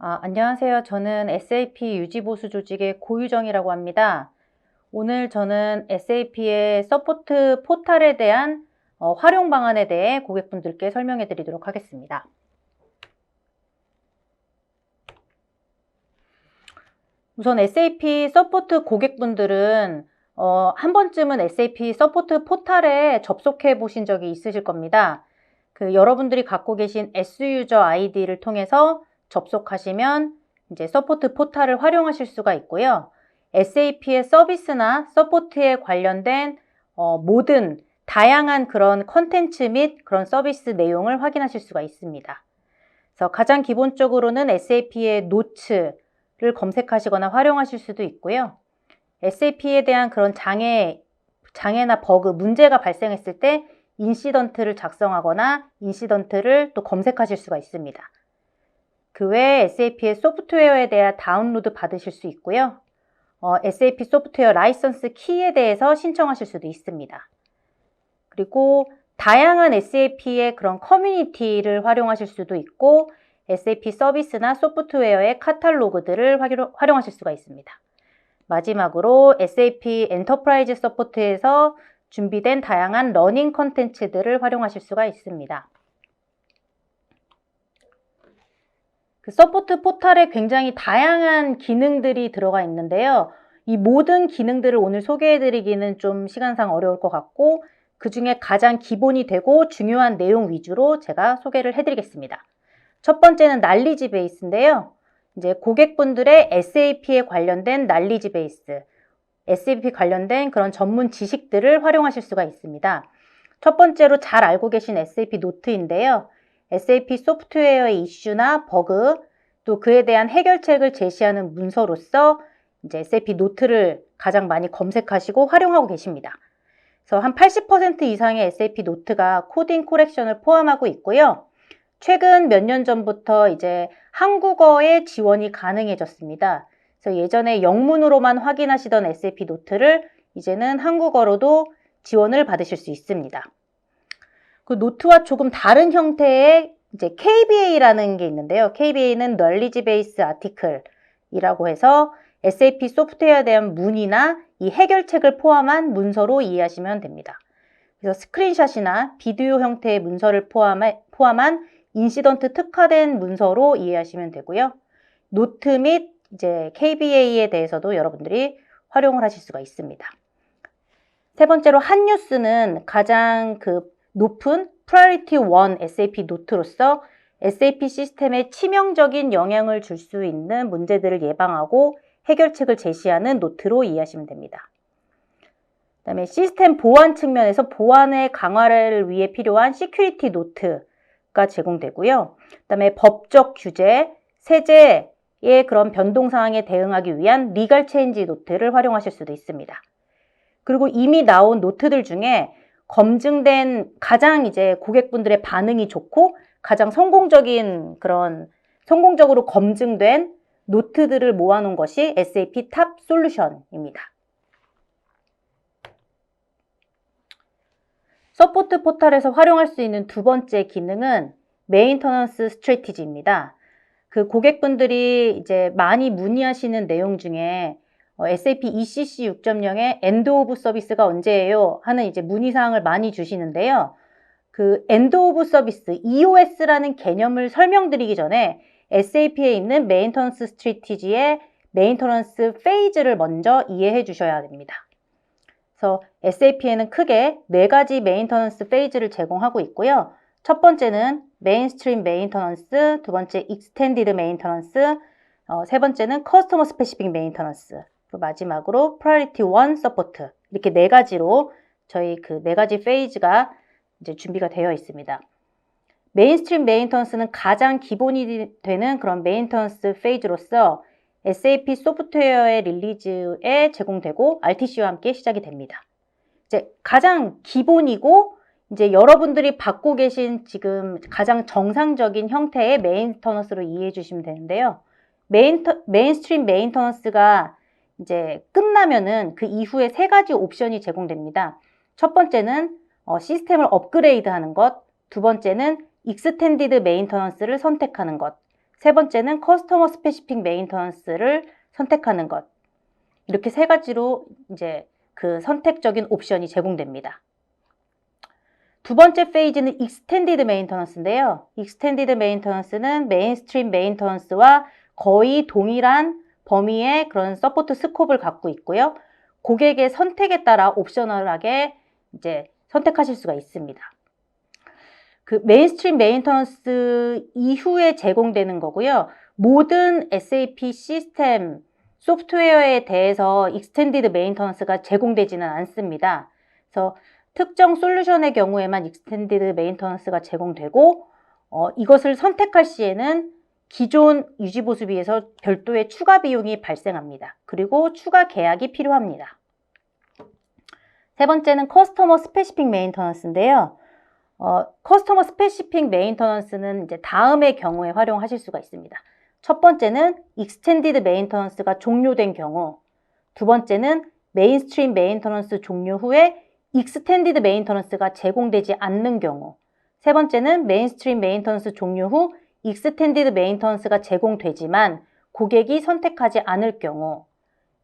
아, 안녕하세요. 저는 SAP 유지보수 조직의 고유정이라고 합니다. 오늘 저는 SAP의 서포트 포탈에 대한 어, 활용 방안에 대해 고객분들께 설명해 드리도록 하겠습니다. 우선 SAP 서포트 고객분들은 어, 한 번쯤은 SAP 서포트 포탈에 접속해 보신 적이 있으실 겁니다. 그 여러분들이 갖고 계신 S유저 아이디를 통해서 접속하시면 이제 서포트 포탈을 활용하실 수가 있고요. SAP의 서비스나 서포트에 관련된 어, 모든 다양한 그런 컨텐츠 및 그런 서비스 내용을 확인하실 수가 있습니다. 그래서 가장 기본적으로는 SAP의 노츠를 검색하시거나 활용하실 수도 있고요. SAP에 대한 그런 장애, 장애나 버그, 문제가 발생했을 때 인시던트를 작성하거나 인시던트를 또 검색하실 수가 있습니다. 그 외에 SAP의 소프트웨어에 대한 다운로드 받으실 수 있고요. 어, SAP 소프트웨어 라이선스 키에 대해서 신청하실 수도 있습니다. 그리고 다양한 SAP의 그런 커뮤니티를 활용하실 수도 있고 SAP 서비스나 소프트웨어의 카탈로그들을 활용하실 수가 있습니다. 마지막으로 SAP 엔터프라이즈 서포트에서 준비된 다양한 러닝 컨텐츠들을 활용하실 수가 있습니다. 그 서포트 포탈에 굉장히 다양한 기능들이 들어가 있는데요. 이 모든 기능들을 오늘 소개해 드리기는 좀 시간상 어려울 것 같고 그 중에 가장 기본이 되고 중요한 내용 위주로 제가 소개를 해 드리겠습니다. 첫 번째는 난리지 베이스인데요. 이제 고객분들의 SAP에 관련된 난리지 베이스, SAP 관련된 그런 전문 지식들을 활용하실 수가 있습니다. 첫 번째로 잘 알고 계신 SAP 노트인데요. SAP 소프트웨어의 이슈나 버그, 또 그에 대한 해결책을 제시하는 문서로서 이제 SAP 노트를 가장 많이 검색하시고 활용하고 계십니다. 그래서 한 80% 이상의 SAP 노트가 코딩 코렉션을 포함하고 있고요. 최근 몇 년 전부터 이제 한국어의 지원이 가능해졌습니다. 그래서 예전에 영문으로만 확인하시던 SAP 노트를 이제는 한국어로도 지원을 받으실 수 있습니다. 그 노트와 조금 다른 형태의 이제 KBA라는 게 있는데요. KBA는 Knowledge Base Article이라고 해서 SAP 소프트웨어에 대한 문의나 이 해결책을 포함한 문서로 이해하시면 됩니다. 그래서 스크린샷이나 비디오 형태의 문서를 포함한 인시던트 특화된 문서로 이해하시면 되고요. 노트 및 이제 KBA에 대해서도 여러분들이 활용을 하실 수가 있습니다. 세 번째로 한 뉴스는 가장 그 높은 프라이어티 1 SAP 노트로서 SAP 시스템에 치명적인 영향을 줄 수 있는 문제들을 예방하고 해결책을 제시하는 노트로 이해하시면 됩니다. 그 다음에 시스템 보안 측면에서 보안의 강화를 위해 필요한 시큐리티 노트가 제공되고요. 그 다음에 법적 규제, 세제, 의 그런 변동 상황에 대응하기 위한 리갈 체인지 노트를 활용하실 수도 있습니다. 그리고 이미 나온 노트들 중에 검증된 가장 이제 고객분들의 반응이 좋고 가장 성공적인 그런 성공적으로 검증된 노트들을 모아놓은 것이 SAP 탑 솔루션입니다. 서포트 포탈에서 활용할 수 있는 두 번째 기능은 메인터넌스 스트레티지입니다. 그 고객분들이 이제 많이 문의하시는 내용 중에 어, SAP ECC 6.0의 엔드 오브 서비스가 언제예요? 하는 이제 문의사항을 많이 주시는데요. 그 엔드 오브 서비스, EOS라는 개념을 설명드리기 전에 SAP에 있는 메인터넌스 스트리티지의 메인터넌스 페이즈를 먼저 이해해 주셔야 됩니다. 그래서 SAP에는 크게 네 가지 메인터넌스 페이즈를 제공하고 있고요. 첫 번째는 메인스트림 메인터넌스, 두 번째 익스텐디드 메인터넌스, 어, 세 번째는 커스터머 스페시픽 메인터넌스, 그리고 마지막으로 프라이어티 원 서포트 이렇게 네 가지로 저희 그 네 가지 페이즈가 이제 준비가 되어 있습니다. 메인스트림 메인터넌스는 가장 기본이 되는 그런 메인터넌스 페이즈로서 SAP 소프트웨어의 릴리즈에 제공되고 RTC와 함께 시작이 됩니다. 이제 가장 기본이고 이제 여러분들이 받고 계신 지금 가장 정상적인 형태의 메인터넌스로 이해해 주시면 되는데요. 메인 메인스트림 메인터넌스가 이제 끝나면은 그 이후에 세 가지 옵션이 제공됩니다. 첫 번째는 어, 시스템을 업그레이드 하는 것, 두 번째는 익스텐디드 메인터넌스를 선택하는 것, 세 번째는 커스터머 스페시픽 메인터넌스를 선택하는 것. 이렇게 세 가지로 이제 그 선택적인 옵션이 제공됩니다. 두 번째 페이지는 익스텐디드 메인터넌스인데요. 익스텐디드 메인터넌스는 메인스트림 메인터넌스와 거의 동일한 범위의 그런 서포트 스콥을 갖고 있고요. 고객의 선택에 따라 옵셔널하게 이제 선택하실 수가 있습니다. 그 메인스트림 메인터넌스 이후에 제공되는 거고요. 모든 SAP 시스템 소프트웨어에 대해서 익스텐디드 메인터넌스가 제공되지는 않습니다. 그래서 특정 솔루션의 경우에만 익스텐디드 메인터넌스가 제공되고 어, 이것을 선택할 시에는 기존 유지 보수비에서 별도의 추가 비용이 발생합니다. 그리고 추가 계약이 필요합니다. 세 번째는 커스터머 스페시픽 메인터넌스인데요. 어, 커스터머 스페시픽 메인터넌스는 이제 다음의 경우에 활용하실 수가 있습니다. 첫 번째는 익스텐디드 메인터넌스가 종료된 경우, 두 번째는 메인스트림 메인터넌스 종료 후에 익스텐디드 메인터넌스가 제공되지 않는 경우, 세 번째는 메인스트림 메인터넌스 종료 후 익스텐디드 메인터넌스가 제공되지만 고객이 선택하지 않을 경우,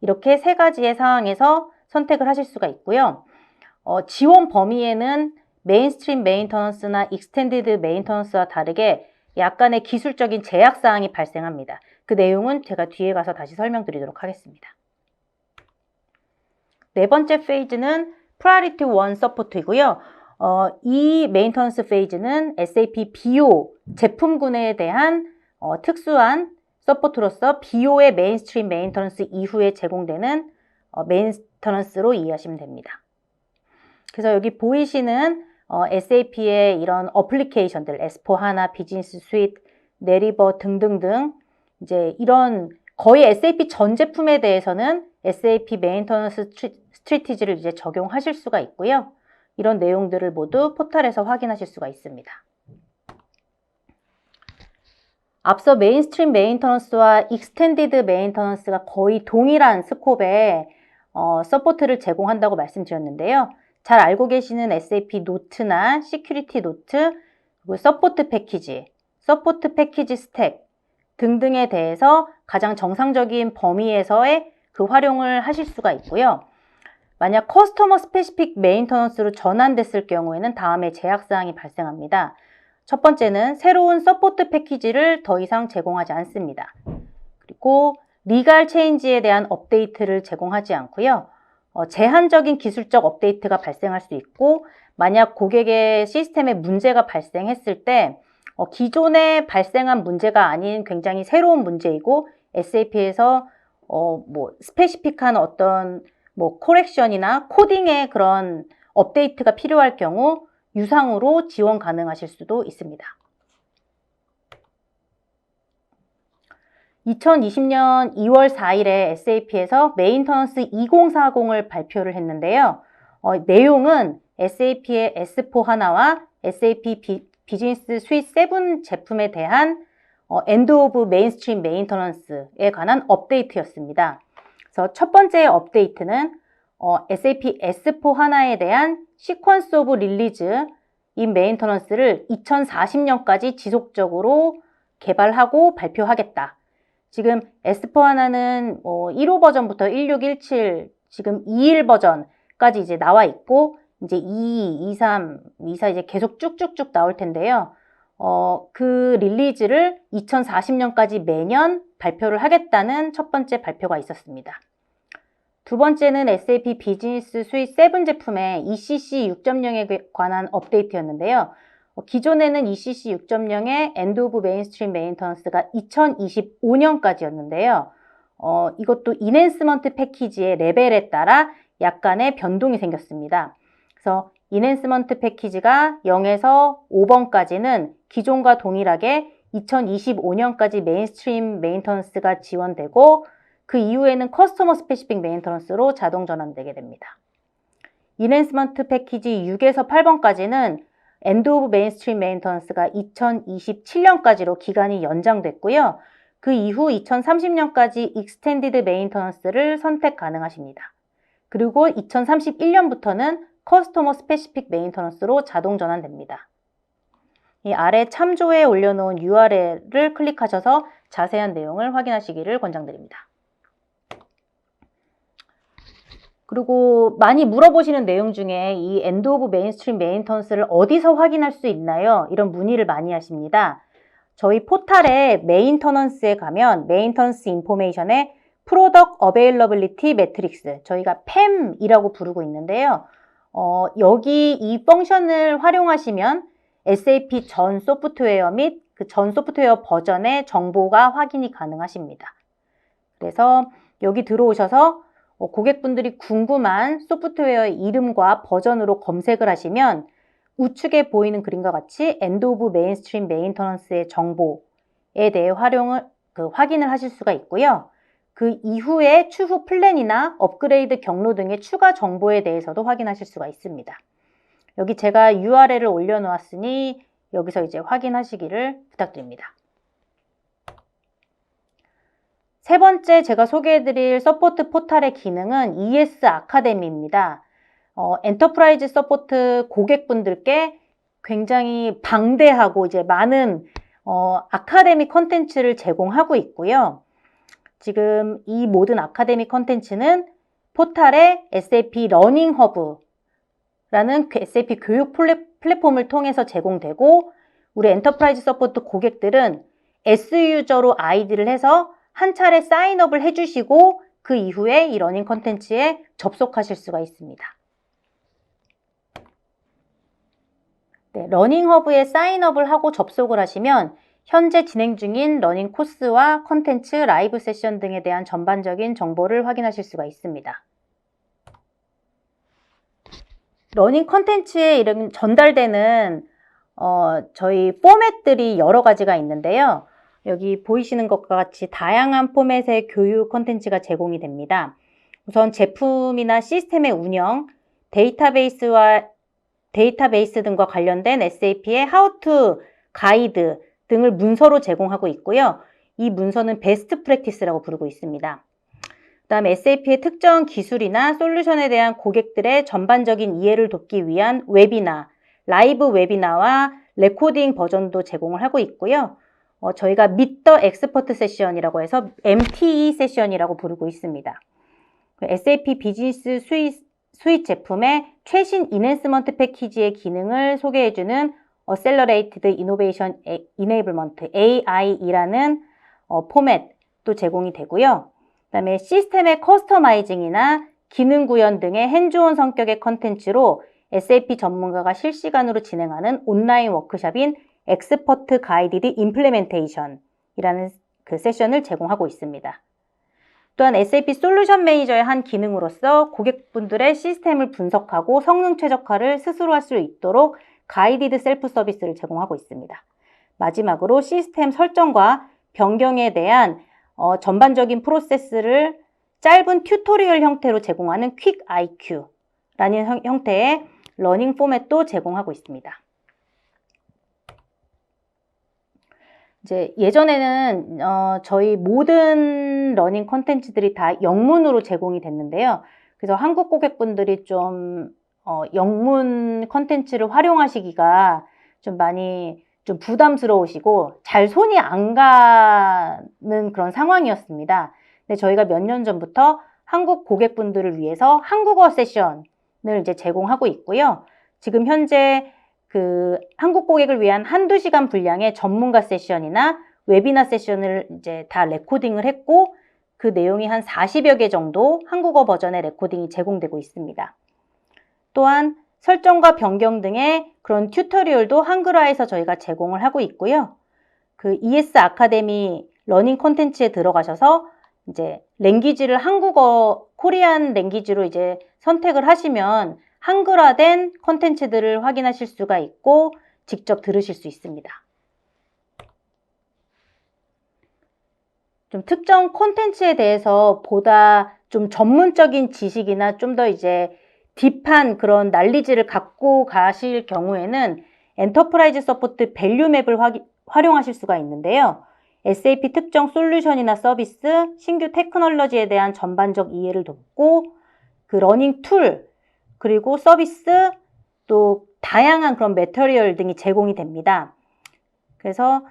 이렇게 세 가지의 상황에서 선택을 하실 수가 있고요. 어, 지원 범위에는 메인스트림 메인터넌스나 익스텐디드 메인터넌스와 다르게 약간의 기술적인 제약 사항이 발생합니다. 그 내용은 제가 뒤에 가서 다시 설명드리도록 하겠습니다. 네 번째 페이지는 Priority 1 서포트이고요. 어, 이 메인터넌스 페이지는 SAP BO 제품군에 대한 어, 특수한 서포트로서 BO의 메인스트림 메인터넌스 이후에 제공되는 어, 메인터넌스로 이해하시면 됩니다. 그래서 여기 보이시는 어, SAP의 이런 어플리케이션들, S4 하나, 비즈니스 스윗, 네리버 등등등 이제 이런 거의 SAP 전 제품에 대해서는 SAP 메인터넌스 스트리티지를 이제 적용하실 수가 있고요. 이런 내용들을 모두 포털에서 확인하실 수가 있습니다. 앞서 메인스트림 메인터넌스와 익스텐디드 메인터넌스가 거의 동일한 스콥의 어, 서포트를 제공한다고 말씀드렸는데요. 잘 알고 계시는 SAP 노트나 시큐리티 노트, 그리고 서포트 패키지, 서포트 패키지 스택 등등에 대해서 가장 정상적인 범위에서의 그 활용을 하실 수가 있고요. 만약 커스터머 스페시픽 메인터넌스로 전환됐을 경우에는 다음에 제약사항이 발생합니다. 첫 번째는 새로운 서포트 패키지를 더 이상 제공하지 않습니다. 그리고 리갈 체인지에 대한 업데이트를 제공하지 않고요. 어, 제한적인 기술적 업데이트가 발생할 수 있고 만약 고객의 시스템에 문제가 발생했을 때 어, 기존에 발생한 문제가 아닌 굉장히 새로운 문제이고 SAP에서 어, 뭐 스페시픽한 어떤 뭐 코렉션이나 코딩의 그런 업데이트가 필요할 경우 유상으로 지원 가능하실 수도 있습니다. 2020년 2월 4일에 SAP에서 메인터넌스 2040을 발표를 했는데요. 어, 내용은 SAP의 S4 하나와 SAP 비, 비즈니스 스윗 7 제품에 대한 어, 엔드 오브 메인스트림 메인터넌스에 관한 업데이트였습니다. 그래서 첫 번째 업데이트는 어, SAP S4 하나에 대한 시퀀스 오브 릴리즈 인 메인터넌스를 2040년까지 지속적으로 개발하고 발표하겠다. 지금 S4 하나는 뭐 1호 버전부터 1617 지금 21 버전까지 이제 나와 있고 이제 2, 2, 3, 2, 4 이제 계속 쭉쭉쭉 나올 텐데요. 어, 그 릴리즈를 2040년까지 매년 발표를 하겠다는 첫 번째 발표가 있었습니다. 두 번째는 SAP 비즈니스 스윗 7 제품의 ECC 6.0에 관한 업데이트였는데요. 어, 기존에는 ECC 6.0의 엔드 오브 메인스트림 메인터넌스가 2025년까지였는데요. 어, 이것도 이넨스먼트 패키지의 레벨에 따라 약간의 변동이 생겼습니다. 그래서 이넨스먼트 패키지가 0에서 5번까지는 기존과 동일하게 2025년까지 메인스트림 메인터넌스가 지원되고 그 이후에는 커스터머 스페시픽 메인터넌스로 자동 전환되게 됩니다. 이넨스먼트 패키지 6에서 8번까지는 엔드 오브 메인스트림 메인터넌스가 2027년까지로 기간이 연장됐고요. 그 이후 2030년까지 익스텐디드 메인터넌스를 선택 가능하십니다. 그리고 2031년부터는 커스터머 스페시픽 메인터넌스로 자동 전환됩니다. 이 아래 참조에 올려놓은 URL을 클릭하셔서 자세한 내용을 확인하시기를 권장드립니다. 그리고 많이 물어보시는 내용 중에 이 엔드 오브 메인스트림 메인턴스를 어디서 확인할 수 있나요? 이런 문의를 많이 하십니다. 저희 포탈의 메인터넌스에 가면 메인턴스 인포메이션에 프로덕 어베일러빌리티 매트릭스 저희가 PEM이라고 부르고 있는데요. 어, 여기 이 펑션을 활용하시면 SAP 전 소프트웨어 및 그 전 소프트웨어 버전의 정보가 확인이 가능하십니다. 그래서 여기 들어오셔서 어, 고객분들이 궁금한 소프트웨어의 이름과 버전으로 검색을 하시면 우측에 보이는 그림과 같이 엔드 오브 메인스트림 메인터넌스의 정보에 대해 활용을 그 확인을 하실 수가 있고요. 그 이후에 추후 플랜이나 업그레이드 경로 등의 추가 정보에 대해서도 확인하실 수가 있습니다. 여기 제가 URL을 올려놓았으니 여기서 이제 확인하시기를 부탁드립니다. 세 번째 제가 소개해드릴 서포트 포탈의 기능은 ES 아카데미입니다. 어, 엔터프라이즈 서포트 고객분들께 굉장히 방대하고 이제 많은 어, 아카데미 컨텐츠를 제공하고 있고요. 지금 이 모든 아카데미 컨텐츠는 포탈의 SAP 러닝 허브라는 그 SAP 교육 플랫폼을 통해서 제공되고 우리 엔터프라이즈 서포트 고객들은 S유저로 아이디를 해서 한 차례 사인업을 해주시고 그 이후에 이 러닝 컨텐츠에 접속하실 수가 있습니다. 네, 러닝 허브에 사인업을 하고 접속을 하시면 현재 진행 중인 러닝 코스와 컨텐츠, 라이브 세션 등에 대한 전반적인 정보를 확인하실 수가 있습니다. 러닝 컨텐츠에 이런 전달되는 어, 저희 포맷들이 여러 가지가 있는데요. 여기 보이시는 것과 같이 다양한 포맷의 교육 컨텐츠가 제공이 됩니다. 우선 제품이나 시스템의 운영, 데이터베이스와 데이터베이스 등과 관련된 SAP의 to 가이드 등을 문서로 제공하고 있고요. 이 문서는 베스트 프랙티스라고 부르고 있습니다. 그 다음 SAP의 특정 기술이나 솔루션에 대한 고객들의 전반적인 이해를 돕기 위한 웨비나, 라이브 웨비나와 레코딩 버전도 제공을 하고 있고요. 어, 저희가 미터 엑스퍼트 세션이라고 해서 MTE 세션이라고 부르고 있습니다. SAP 비즈니스 수입 제품의 최신 이넨스먼트 패키지의 기능을 소개해주는 Accelerated Innovation Enablement AI이라는 어, 포맷도 제공이 되고요. 그 다음에 시스템의 커스터마이징이나 기능 구현 등의 핸즈온 성격의 컨텐츠로 SAP 전문가가 실시간으로 진행하는 온라인 워크숍인 엑스퍼트 가이디드 임플레멘테이션이라는 그 세션을 제공하고 있습니다. 또한 SAP 솔루션 매니저의 한 기능으로서 고객분들의 시스템을 분석하고 성능 최적화를 스스로 할 수 있도록 가이디드 셀프 서비스를 제공하고 있습니다. 마지막으로 시스템 설정과 변경에 대한 어, 전반적인 프로세스를 짧은 튜토리얼 형태로 제공하는 퀵 IQ라는 형태의 러닝 포맷도 제공하고 있습니다. 이제 예전에는 어, 저희 모든 러닝 컨텐츠들이 다 영문으로 제공이 됐는데요. 그래서 한국 고객분들이 좀 어, 영문 컨텐츠를 활용하시기가 좀 많이 좀 부담스러우시고 잘 손이 안 가는 그런 상황이었습니다. 근데 저희가 몇 년 전부터 한국 고객분들을 위해서 한국어 세션을 이제 제공하고 있고요. 지금 현재 그 한국 고객을 위한 한두 시간 분량의 전문가 세션이나 웨비나 세션을 이제 다 레코딩을 했고 그 내용이 한 40여 개 정도 한국어 버전의 레코딩이 제공되고 있습니다. 또한 설정과 변경 등의 그런 튜토리얼도 한글화해서 저희가 제공을 하고 있고요. 그 ES 아카데미 러닝 콘텐츠에 들어가셔서 이제 랭귀지를 한국어, 코리안 랭귀지로 이제 선택을 하시면 한글화된 콘텐츠들을 확인하실 수가 있고 직접 들으실 수 있습니다. 좀 특정 콘텐츠에 대해서 보다 좀 전문적인 지식이나 좀 더 이제 딥한 그런 난리지를 갖고 가실 경우에는 엔터프라이즈 서포트 밸류맵을 활용하실 수가 있는데요. SAP 특정 솔루션이나 서비스, 신규 테크놀로지에 대한 전반적 이해를 돕고 그 러닝 툴, 그리고 서비스, 또 다양한 그런 매터리얼 등이 제공이 됩니다. 그래서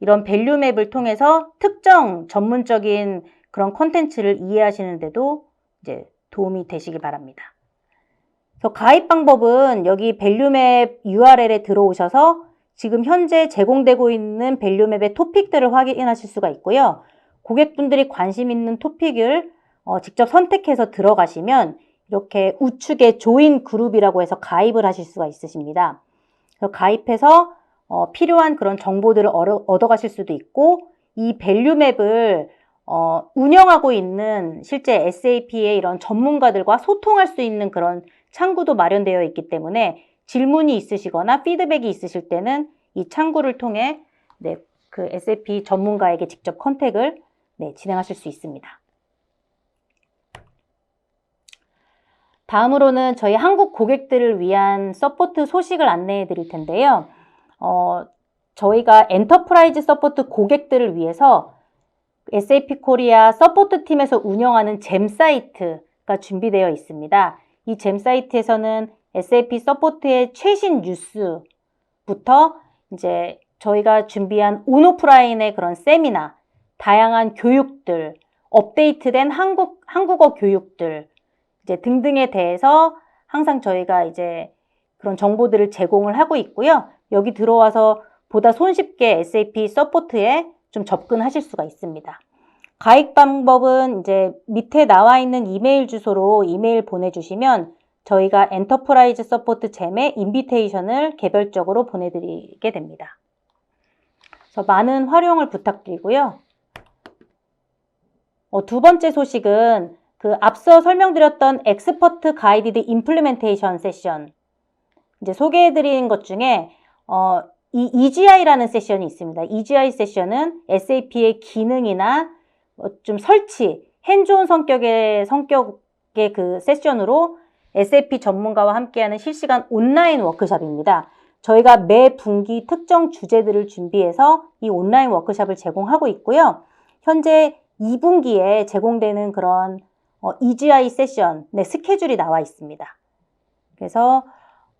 이런 밸류맵을 통해서 특정 전문적인 그런 컨텐츠를 이해하시는데도 이제 도움이 되시길 바랍니다. 그래서 가입 방법은 여기 밸류맵 URL에 들어오셔서 지금 현재 제공되고 있는 밸류맵의 토픽들을 확인하실 수가 있고요. 고객분들이 관심 있는 토픽을 어, 직접 선택해서 들어가시면 이렇게 우측에 조인 그룹이라고 해서 가입을 하실 수가 있으십니다. 가입해서 어, 필요한 그런 정보들을 얻어, 얻어가실 수도 있고 이 밸류맵을 어, 운영하고 있는 실제 SAP의 이런 전문가들과 소통할 수 있는 그런 창구도 마련되어 있기 때문에 질문이 있으시거나 피드백이 있으실 때는 이 창구를 통해 네, 그 SAP 전문가에게 직접 컨택을 네, 진행하실 수 있습니다. 다음으로는 저희 한국 고객들을 위한 서포트 소식을 안내해 드릴 텐데요. 어, 저희가 엔터프라이즈 서포트 고객들을 위해서 SAP 코리아 서포트 팀에서 운영하는 잼 사이트가 준비되어 있습니다. 이 잼 사이트에서는 SAP 서포트의 최신 뉴스부터 이제 저희가 준비한 온오프라인의 그런 세미나, 다양한 교육들, 업데이트된 한국, 한국어 교육들, 이제 등등에 대해서 항상 저희가 이제 그런 정보들을 제공을 하고 있고요. 여기 들어와서 보다 손쉽게 SAP 서포트에 좀 접근하실 수가 있습니다. 가입 방법은 이제 밑에 나와 있는 이메일 주소로 이메일 보내주시면 저희가 엔터프라이즈 서포트 잼의 인비테이션을 개별적으로 보내드리게 됩니다. 그래서 많은 활용을 부탁드리고요. 어, 두 번째 소식은 그 앞서 설명드렸던 엑스퍼트 가이디드 임플리멘테이션 세션 이제 소개해드린 것 중에 어, 이 EGI라는 세션이 있습니다. EGI 세션은 SAP의 기능이나 어, 좀 설치, 핸즈온 성격의 성격의 그 세션으로 SAP 전문가와 함께하는 실시간 온라인 워크숍입니다. 저희가 매 분기 특정 주제들을 준비해서 이 온라인 워크숍을 제공하고 있고요. 현재 2분기에 제공되는 그런 어, EGI 세션 네, 스케줄이 나와 있습니다. 그래서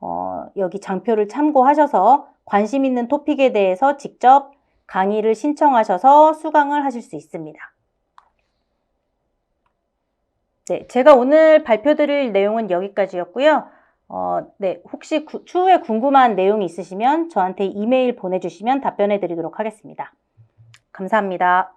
어, 여기 장표를 참고하셔서 관심 있는 토픽에 대해서 직접 강의를 신청하셔서 수강을 하실 수 있습니다. 네, 제가 오늘 발표드릴 내용은 여기까지였고요. 어, 네, 혹시 구, 추후에 궁금한 내용이 있으시면 저한테 이메일 보내주시면 답변해 드리도록 하겠습니다. 감사합니다.